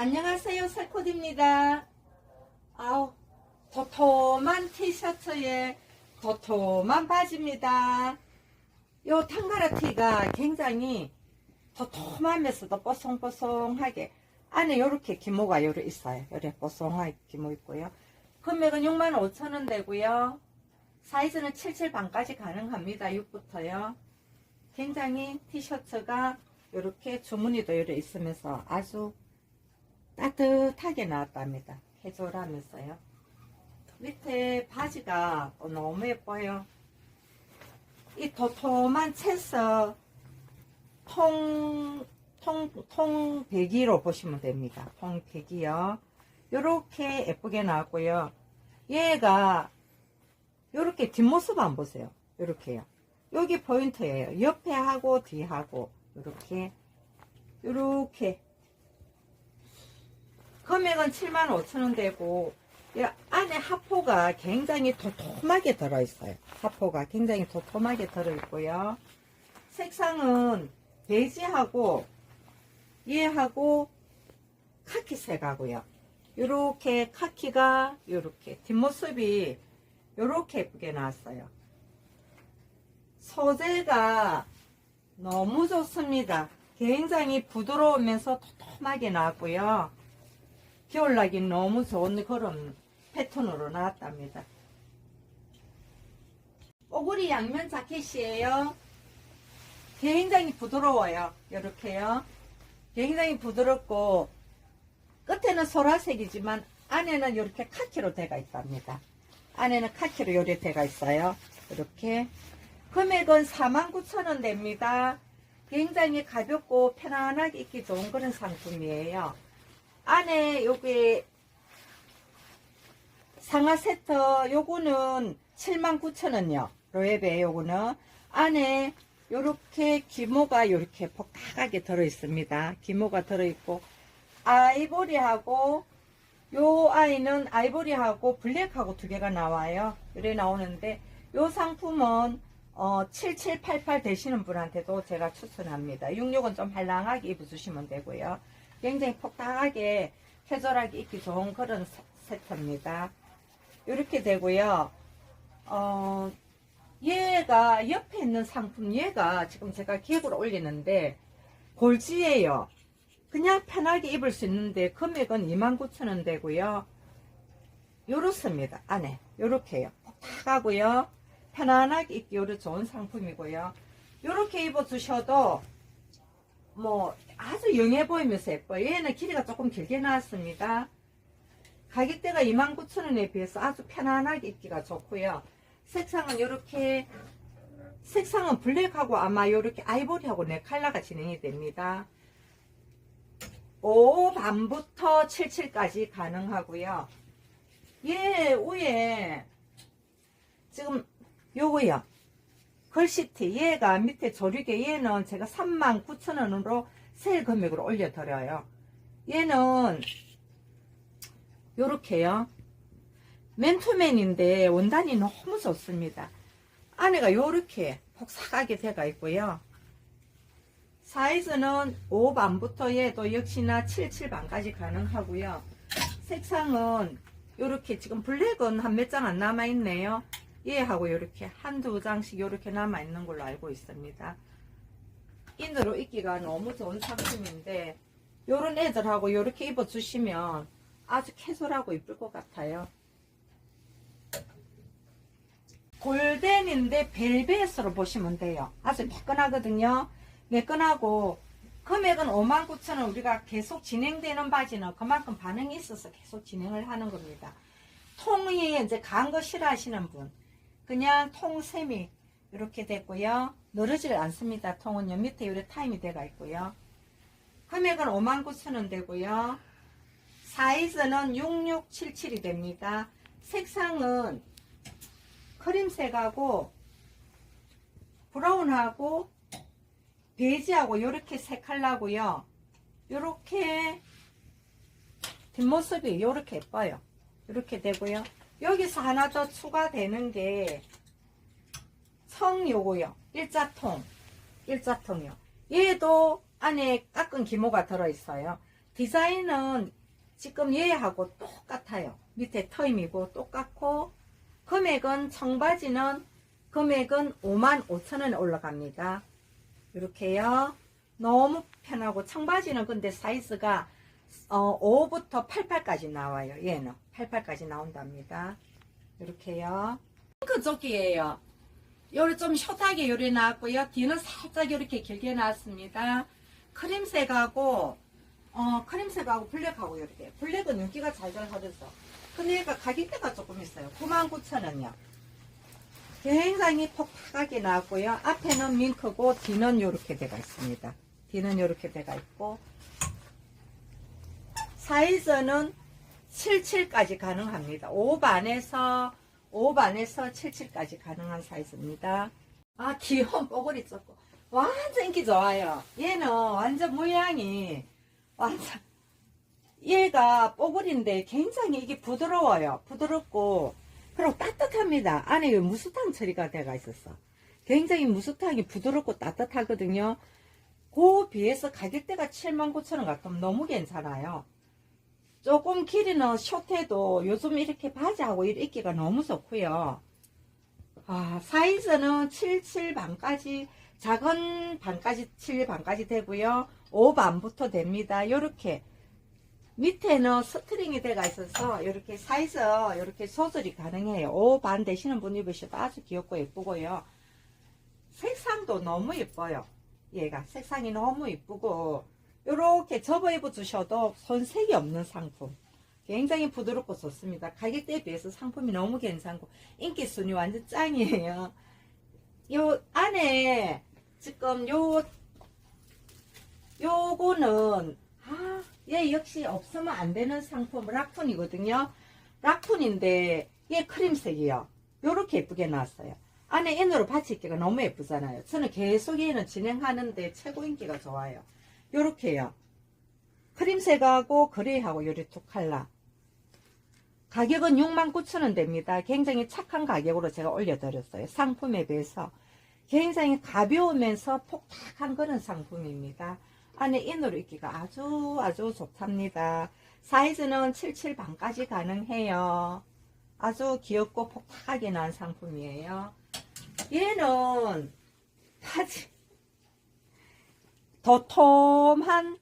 안녕하세요, 살코디입니다. 아우, 도톰한 티셔츠에 도톰한 바지입니다. 요 탕가라 티가 굉장히 도톰하면서도 뽀송뽀송하게 안에 요렇게 기모가 요래 있어요. 요래 뽀송하게 기모 있고요. 금액은 65,000원 되고요. 사이즈는 77 반까지 가능합니다. 6부터요. 굉장히 티셔츠가 이렇게 주머니도 이렇게 있으면서 아주 따뜻하게 나왔답니다. 캐주얼하면서요. 밑에 바지가 또 너무 예뻐요. 이 도톰한 채서 통, 통, 통 배기로 보시면 됩니다. 통 배기요. 요렇게 예쁘게 나왔고요. 얘가 요렇게 뒷모습 안 보세요. 요렇게요. 여기 포인트예요. 옆에 하고 뒤하고 요렇게 요렇게 금액은 75,000원 되고 이 안에 하포가 굉장히 도톰하게 들어있어요. 하포가 굉장히 도톰하게 들어있고요. 색상은 베이지하고 얘하고 카키색하고요. 요렇게 카키가 요렇게 뒷모습이 요렇게 예쁘게 나왔어요. 소재가 너무 좋습니다. 굉장히 부드러우면서 도톰하게 나왔고요. 겨울나기 너무 좋은 그런 패턴으로 나왔답니다. 오구리 양면 자켓이에요. 굉장히 부드러워요. 이렇게요. 굉장히 부드럽고 끝에는 소라색이지만 안에는 이렇게 카키로 되어 있답니다. 안에는 카키로 요리 되어 있어요. 이렇게 금액은 49,000원 됩니다. 굉장히 가볍고 편안하게 입기 좋은 그런 상품이에요. 안에 여기 상하 세트 요거는 79,000원요. 로에베 요거는 안에 요렇게 기모가 요렇게 복닥하게 들어 있습니다. 기모가 들어 있고 아이보리하고 요 아이는 아이보리하고 블랙하고 두 개가 나와요. 이래 나오는데 요 상품은 어, 7788 되시는 분한테도 제가 추천합니다. 66은 좀 할랑하게 입어주시면 되고요. 굉장히 폭닥하게 캐주얼하게 입기 좋은 그런 세- 세트입니다. 이렇게 되고요. 어, 얘가 옆에 있는 상품 얘가 지금 제가 기획으로 올리는데 골지예요. 그냥 편하게 입을 수 있는데 금액은 29,000원 되고요. 요렇습니다. 안에 요렇게요. 폭닥하고요. 편안하게 입기 요리 좋은 상품이고요. 요렇게 입어주셔도 뭐 아주 영해 보이면서 예뻐요. 얘는 길이가 조금 길게 나왔습니다. 가격대가 29,000원에 비해서 아주 편안하게 입기가 좋고요. 색상은 이렇게 색상은 블랙하고 아마 이렇게 아이보리하고 네 컬러가 진행이 됩니다. 5 반부터 77까지 가능하고요. 얘 위에 지금 요거요. 걸시티 얘가 밑에 조리개 얘는 제가 39,000원으로 세일 금액으로 올려드려요. 얘는 요렇게요. 맨투맨인데 원단이 너무 좋습니다. 안에가 요렇게 폭삭하게 되어 있고요. 사이즈는 5반부터 얘도 역시나 77반까지 가능하고요. 색상은 요렇게 지금 블랙은 한 몇 장 안 남아있네요. 얘하고 요렇게 한두 장씩 요렇게 남아 있는 걸로 알고 있습니다. 인으로 입기가 너무 좋은 상품인데 요런 애들하고 요렇게 입어 주시면 아주 캐주얼하고 이쁠 것 같아요. 골덴인데 벨벳으로 보시면 돼요. 아주 매끈하거든요. 매끈하고 금액은 59,000원 우리가 계속 진행되는 바지는 그만큼 반응이 있어서 계속 진행을 하는 겁니다. 통이 이제 간 거 싫어하시는 분 그냥 통샘이 이렇게 됐고요. 늘어지를 않습니다. 통은요. 밑에 이렇게 타임이 되어 있고요. 금액은 59,000원 되고요. 사이즈는 6677이 됩니다. 색상은 크림색하고 브라운하고 베이지하고 이렇게 세 컬러고요. 이렇게 뒷모습이 이렇게 예뻐요. 이렇게 되고요. 여기서 하나 더 추가되는 게 청 요거요. 일자통. 일자통이요. 얘도 안에 깎은 기모가 들어있어요. 디자인은 지금 얘하고 똑같아요. 밑에 터임이고 똑같고 금액은 청바지는 금액은 5만 5천 원에 올라갑니다. 이렇게요. 너무 편하고 청바지는 근데 사이즈가 어, 5부터 88까지 나와요. 얘는 88까지 나온답니다. 이렇게요. 핑크 조끼예요. 요리 좀 숏하게 요리 나왔고요. 뒤는 살짝 이렇게 길게 나왔습니다. 크림색하고 어 크림색하고 블랙하고 이렇게 블랙은 윤기가 잘잘 흐르죠. 근데 얘가 가격대가 조금 있어요. 99,000원이요. 굉장히 폭팍하게 나왔고요. 앞에는 밍크고 뒤는 이렇게 돼가 있습니다. 뒤는 이렇게 돼가 있고 사이즈는 77까지 가능합니다. 5 반에서 5 반에서 77까지 가능한 사이즈입니다. 아 귀여운 뽀글이 쪘고 완전 인기 좋아요. 얘는 완전 모양이 완전 얘가 뽀글인데 굉장히 이게 부드러워요. 부드럽고 그리고 따뜻합니다. 안에 무스탕 처리가 돼가 있었어. 굉장히 무스탕이 부드럽고 따뜻하거든요. 그 비해서 가격대가 79,000원 같으면 너무 괜찮아요. 조금 길이는 숏해도 요즘 이렇게 바지하고 이렇게 입기가 너무 좋고요. 아, 사이즈는 77 반까지, 작은 반까지, 7 반까지 되고요. 5 반부터 됩니다. 요렇게. 밑에는 스트링이 돼가 있어서 이렇게 사이즈 이렇게 조절이 가능해요. 5 반 되시는 분 입으셔도 아주 귀엽고 예쁘고요. 색상도 너무 예뻐요. 얘가 색상이 너무 예쁘고 이렇게 접어 입어 주셔도 손색이 없는 상품. 굉장히 부드럽고 좋습니다. 가격대에 비해서 상품이 너무 괜찮고 인기 순위 완전 짱이에요. 요 안에 지금 요 요거는 아, 얘 역시 없으면 안 되는 상품 락푼이거든요. 락푼인데 얘 크림색이요. 요렇게 예쁘게 나왔어요. 안에 인으로 받치 입기가 너무 예쁘잖아요. 저는 계속 얘는 진행하는데 최고 인기가 좋아요. 요렇게요. 크림색하고 그레이하고 요리 두 칼라. 가격은 69,000원 됩니다. 굉장히 착한 가격으로 제가 올려드렸어요. 상품에 비해서. 굉장히 가벼우면서 폭탁한 그런 상품입니다. 안에 인으로 입기가 아주 아주 좋답니다. 사이즈는 77 반까지 가능해요. 아주 귀엽고 폭탁하게 난 상품이에요. 얘는 바지 도톰한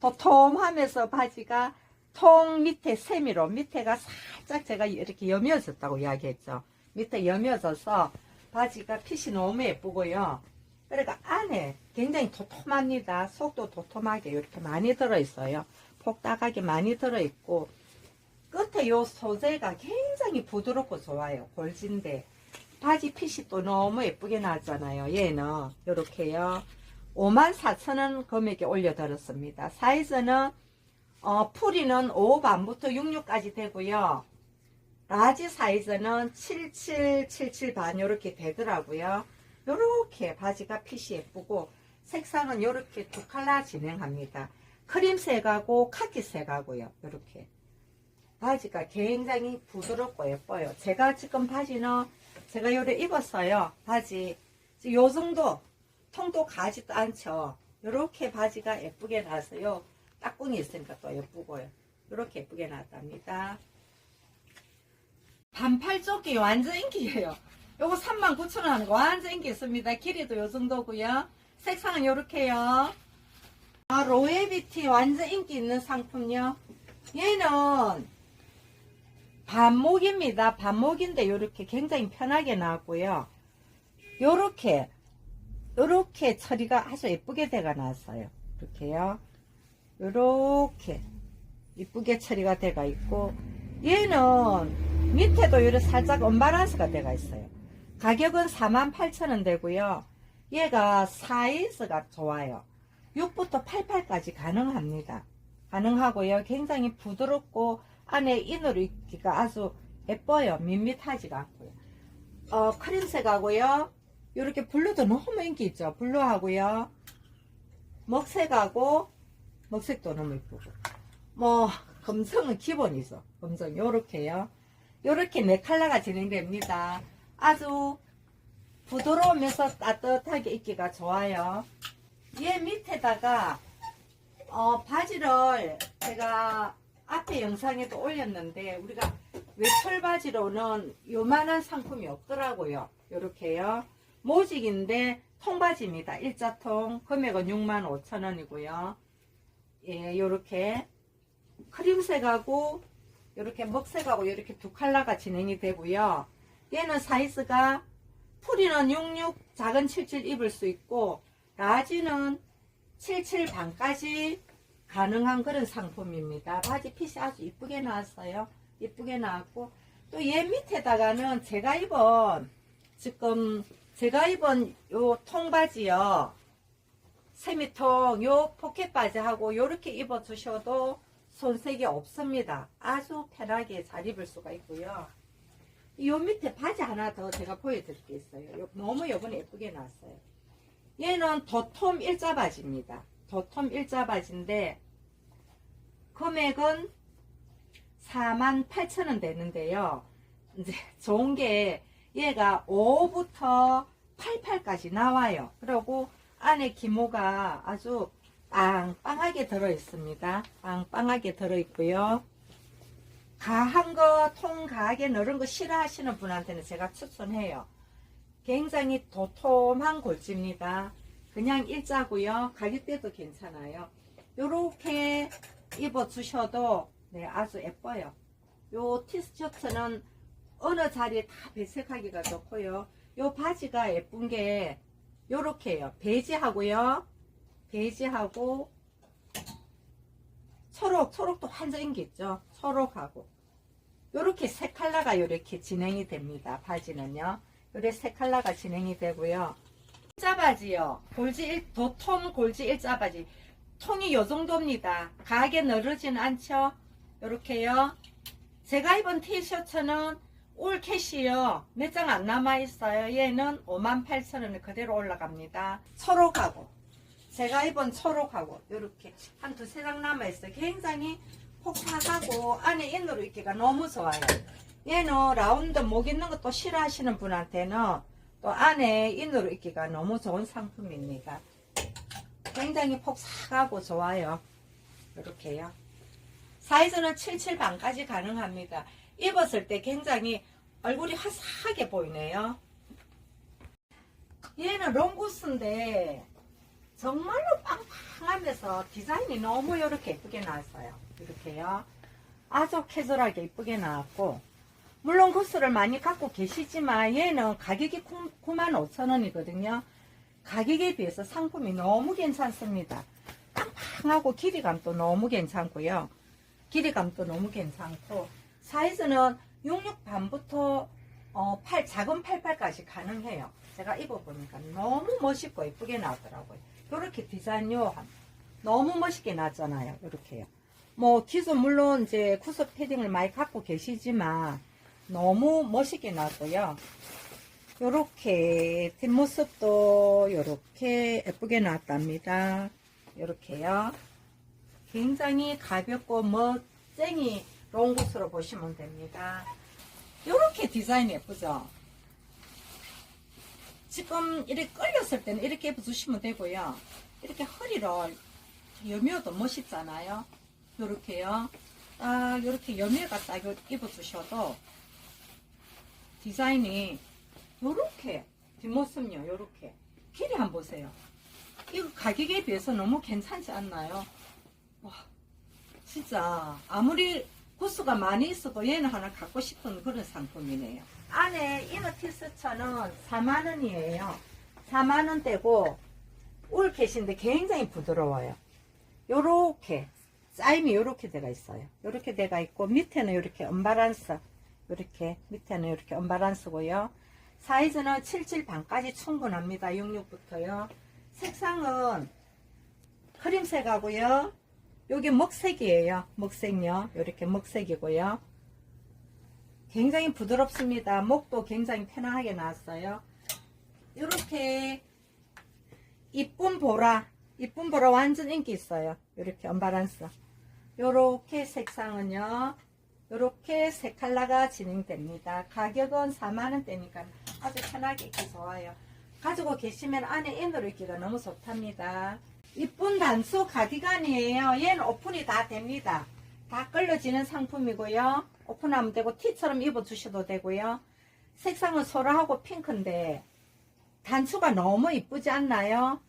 도톰하면서 바지가 통 밑에 세미로 밑에가 살짝 제가 이렇게 여며졌다고 이야기했죠. 밑에 여며져서 바지가 핏이 너무 예쁘고요. 그러니까 안에 굉장히 도톰합니다. 속도 도톰하게 이렇게 많이 들어있어요. 폭닥하게 많이 들어있고 끝에 요 소재가 굉장히 부드럽고 좋아요. 골진데 바지 핏이 또 너무 예쁘게 나왔잖아요. 얘는 이렇게요. 54,000원 금액에 올려드렸습니다. 사이즈는 어, 풀이는 5 반부터 66까지 되고요. 라지 사이즈는 77, 77 반 이렇게 되더라고요. 요렇게 바지가 핏이 예쁘고 색상은 요렇게 두 칼라 진행합니다. 크림색하고 카키색하고요. 요렇게 바지가 굉장히 부드럽고 예뻐요. 제가 지금 바지는 제가 요래 입었어요. 바지 요 정도 통도 가지도 않죠. 요렇게 바지가 예쁘게 나왔어요. 딱꿍이 있으니까 또 예쁘고요. 요렇게 예쁘게 나왔답니다. 반팔 조끼 완전 인기예요. 요거 39,000원 하는 거 완전 인기 있습니다. 길이도 요 정도고요. 색상은 요렇게요. 아, 로에비티 완전 인기 있는 상품요. 얘는 반목입니다. 반목인데 요렇게 굉장히 편하게 나왔고요. 요렇게 요렇게 처리가 아주 예쁘게 돼가 나왔어요. 이렇게요. 요렇게 이쁘게 처리가 돼가 있고 얘는 밑에도 이렇게 살짝 언바란스가 돼가 있어요. 가격은 48,000원 되고요. 얘가 사이즈가 좋아요. 6부터 88까지 가능합니다. 가능하고요. 굉장히 부드럽고 안에 인으로 입기가 아주 예뻐요. 밋밋하지가 않고요. 어, 크림색하고요. 이렇게 블루도 너무 인기 있죠. 블루하고요. 먹색하고 먹색도 너무 이쁘고 뭐 검정은 기본이죠. 검정 요렇게요. 요렇게 네 컬러가 진행됩니다. 아주 부드러우면서 따뜻하게 입기가 좋아요. 얘 밑에다가 어, 바지를 제가 앞에 영상에도 올렸는데 우리가 외철 바지로는 요만한 상품이 없더라고요. 요렇게요. 모직인데 통바지입니다. 일자통 금액은 65,000원이고요. 예, 요렇게 크림색하고 요렇게 먹색하고 이렇게 두 컬러가 진행이 되고요. 얘는 사이즈가 풀이는 66, 작은 77 입을 수 있고 라지는 77 반까지 가능한 그런 상품입니다. 바지 핏이 아주 이쁘게 나왔어요. 이쁘게 나왔고 또 얘 밑에다가는 제가 입은 지금 제가 입은 요 통바지요. 세미통 요 포켓 바지하고 요렇게 입어 주셔도 손색이 없습니다. 아주 편하게 잘 입을 수가 있고요. 요 밑에 바지 하나 더 제가 보여드릴 게 있어요. 요- 너무 요번에 예쁘게 나왔어요. 얘는 도톰 일자 바지입니다. 도톰 일자 바지인데 금액은 48,000원 되는데요. 이제 좋은 게 얘가 5부터 88까지 나와요. 그리고 안에 기모가 아주 빵빵하게 들어 있습니다. 빵빵하게 들어 있고요. 가한 거, 통 가하게 너른 거 싫어하시는 분한테는 제가 추천해요. 굉장히 도톰한 골지입니다. 그냥 일자고요. 가격대도 괜찮아요. 요렇게 입어 주셔도 네, 아주 예뻐요. 요 티셔츠는 어느 자리에 다 배색하기가 좋고요. 요 바지가 예쁜 게 요렇게요. 베이지하고요. 베이지하고 초록, 초록도 완전 인기있죠. 초록하고. 요렇게 세 컬러가 요렇게 진행이 됩니다. 바지는요. 요렇게 세 컬러가 진행이 되고요. 일자 바지요. 골지 일, 도톰 골지 일자 바지. 통이 요 정도입니다. 가게 늘어지는 않죠? 요렇게요. 제가 입은 티셔츠는 올 캐시요. 몇 장 안 남아있어요. 얘는 58,000원에 그대로 올라갑니다. 초록하고. 제가 입은 초록하고 요렇게 한 두세 장 남아있어요. 굉장히 폭삭하고 안에 인으로 입기가 너무 좋아요. 얘는 라운드 목 있는 것도 싫어하시는 분한테는 또 안에 인으로 입기가 너무 좋은 상품입니다. 굉장히 폭삭하고 좋아요. 이렇게요. 사이즈는 77 반까지 가능합니다. 입었을 때 굉장히 얼굴이 화사하게 보이네요. 얘는 롱구스인데 정말로 빵빵하면서 디자인이 너무 이렇게 예쁘게 나왔어요. 이렇게요. 아주 캐주얼하게 예쁘게 나왔고 물론 구스를 많이 갖고 계시지만 얘는 가격이 95,000원이거든요. 가격에 비해서 상품이 너무 괜찮습니다. 빵빵하고 길이감도 너무 괜찮고요. 길이감도 너무 괜찮고 사이즈는 66 반부터 어, 8, 작은 88까지 가능해요. 제가 입어보니까 너무 멋있고 예쁘게 나왔더라고요. 이렇게 디자인 요한 너무 멋있게 나왔잖아요. 이렇게요. 뭐 기존 물론 이제 쿠스 패딩을 많이 갖고 계시지만 너무 멋있게 나왔고요. 요렇게 뒷모습도 요렇게 예쁘게 나왔답니다. 요렇게요. 굉장히 가볍고 멋쟁이 롱구스로 보시면 됩니다. 요렇게 디자인 예쁘죠? 지금 이렇게 끌렸을 때는 이렇게 입어주시면 되고요. 이렇게 허리를 여미어도 멋있잖아요. 요렇게요. 딱 요렇게 여미가 딱 입어주셔도 디자인이 요렇게 뒷모습요 요렇게 길이 한번 보세요. 이거 가격에 비해서 너무 괜찮지 않나요? 와 진짜 아무리 구스가 많이 있어도 얘는 하나 갖고 싶은 그런 상품이네요. 안에 이너 티스처는 4만 원이에요. 4만 원대고 울캣인데 굉장히 부드러워요. 요렇게 짜임이 요렇게 돼가 있어요. 요렇게 돼가 있고 밑에는 요렇게 언바란스 요렇게 밑에는 이렇게 언바란스고요. 사이즈는 77 반까지 충분합니다. 66부터요. 색상은 크림색하고요. 여기 먹색이에요. 먹색요. 이렇게 먹색이고요. 굉장히 부드럽습니다. 목도 굉장히 편안하게 나왔어요. 이렇게 이쁜 보라, 이쁜 보라 완전 인기 있어요. 이렇게 언바란스. 요렇게 색상은요. 요렇게 세 컬러가 진행됩니다. 가격은 4만원대니까 아주 편하게 입기 좋아요. 가지고 계시면 안에 인으로 입기가 너무 좋답니다. 이쁜 단수 가디건이에요. 얘는 오픈이 다 됩니다. 다 끌려지는 상품이고요. 오픈하면 되고 티처럼 입어주셔도 되고요. 색상은 소라하고 핑크인데 단수가 너무 이쁘지 않나요?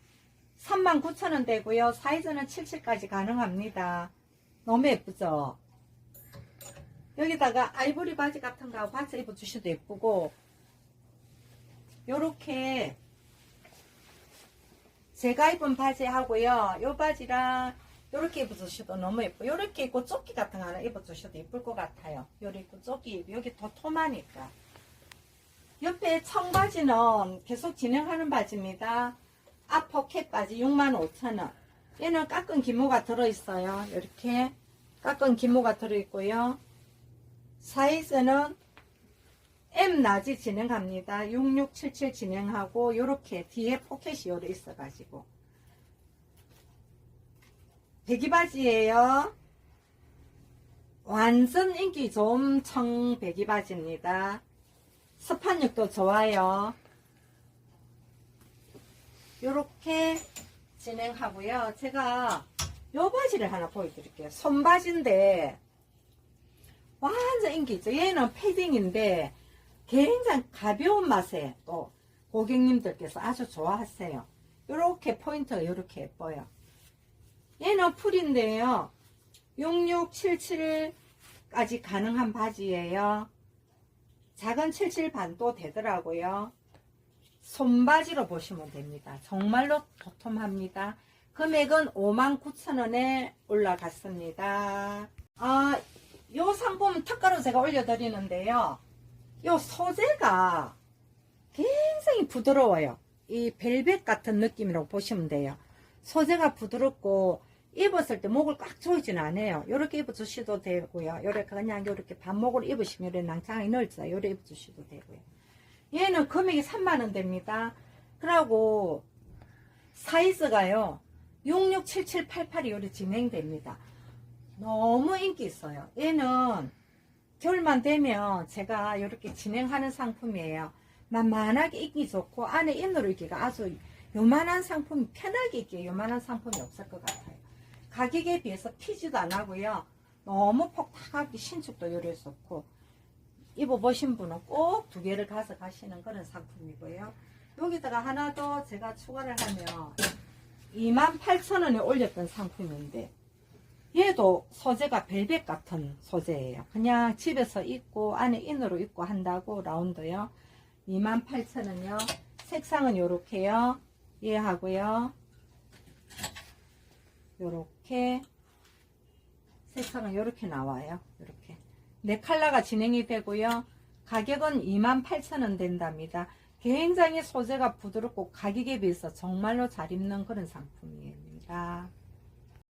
39,000원 되고요. 사이즈는 77까지 가능합니다. 너무 예쁘죠? 여기다가 아이보리 바지 같은 거 바지 입어주셔도 예쁘고 요렇게 제가 입은 바지 하고요. 요 바지랑 요렇게 입어주셔도 너무 예뻐요. 요렇게 입고 조끼 같은 거 하나 입어주셔도 예쁠 것 같아요. 요렇게 입고 조끼 여기 도톰하니까. 옆에 청바지는 계속 진행하는 바지입니다. 앞 포켓 바지 65,000원. 얘는 깎은 기모가 들어있어요. 이렇게 깎은 기모가 들어있고요. 사이즈는 M 나지 진행합니다. 6677 진행하고 요렇게 뒤에 포켓이 요래 있어가지고 배기바지예요. 완전 인기 좋은 청 배기바지입니다. 스판력도 좋아요. 요렇게 진행하고요. 제가 요 바지를 하나 보여드릴게요. 손바지인데 완전 인기 있죠. 얘는 패딩인데 굉장히 가벼운 맛에 또 고객님들께서 아주 좋아하세요. 요렇게 포인트가 요렇게 예뻐요. 얘는 풀인데요. 6677까지 가능한 바지예요. 작은 77 반도 되더라고요. 손바지로 보시면 됩니다. 정말로 도톰합니다. 금액은 59,000원에 올라갔습니다. 아, 요 상품 특가로 제가 올려드리는데요. 요 소재가 굉장히 부드러워요. 이 벨벳 같은 느낌이라고 보시면 돼요. 소재가 부드럽고 입었을 때 목을 꽉 조이진 않아요. 요렇게 입어주셔도 되고요. 요렇게 그냥 요렇게 반목으로 입으시면 요렇게 낭창하게 넓죠. 요렇게 입어주셔도 되고요. 얘는 금액이 3만원 됩니다. 그러고 사이즈가요. 667788이 요렇게 진행됩니다. 너무 인기 있어요. 얘는 겨울만 되면 제가 이렇게 진행하는 상품이에요. 만만하게 입기 좋고 안에 인으로 입기가 아주 요만한 상품이 편하게 입기에 요만한 상품이 없을 것 같아요. 가격에 비해서 피지도 안 하고요. 너무 폭탁하게 신축도 요래 좋고 입어보신 분은 꼭 두 개를 가져가시는 그런 상품이고요. 여기다가 하나 더 제가 추가를 하면 28,000원에 올렸던 상품인데 얘도 소재가 벨벳 같은 소재예요. 그냥 집에서 입고 안에 인으로 입고 한다고 라운드요. 28,000원요. 색상은 요렇게요. 얘 하고요. 요렇게 색상은 요렇게 나와요. 요렇게 네 컬러가 진행이 되고요. 가격은 28,000원 된답니다. 굉장히 소재가 부드럽고 가격에 비해서 정말로 잘 입는 그런 상품입니다.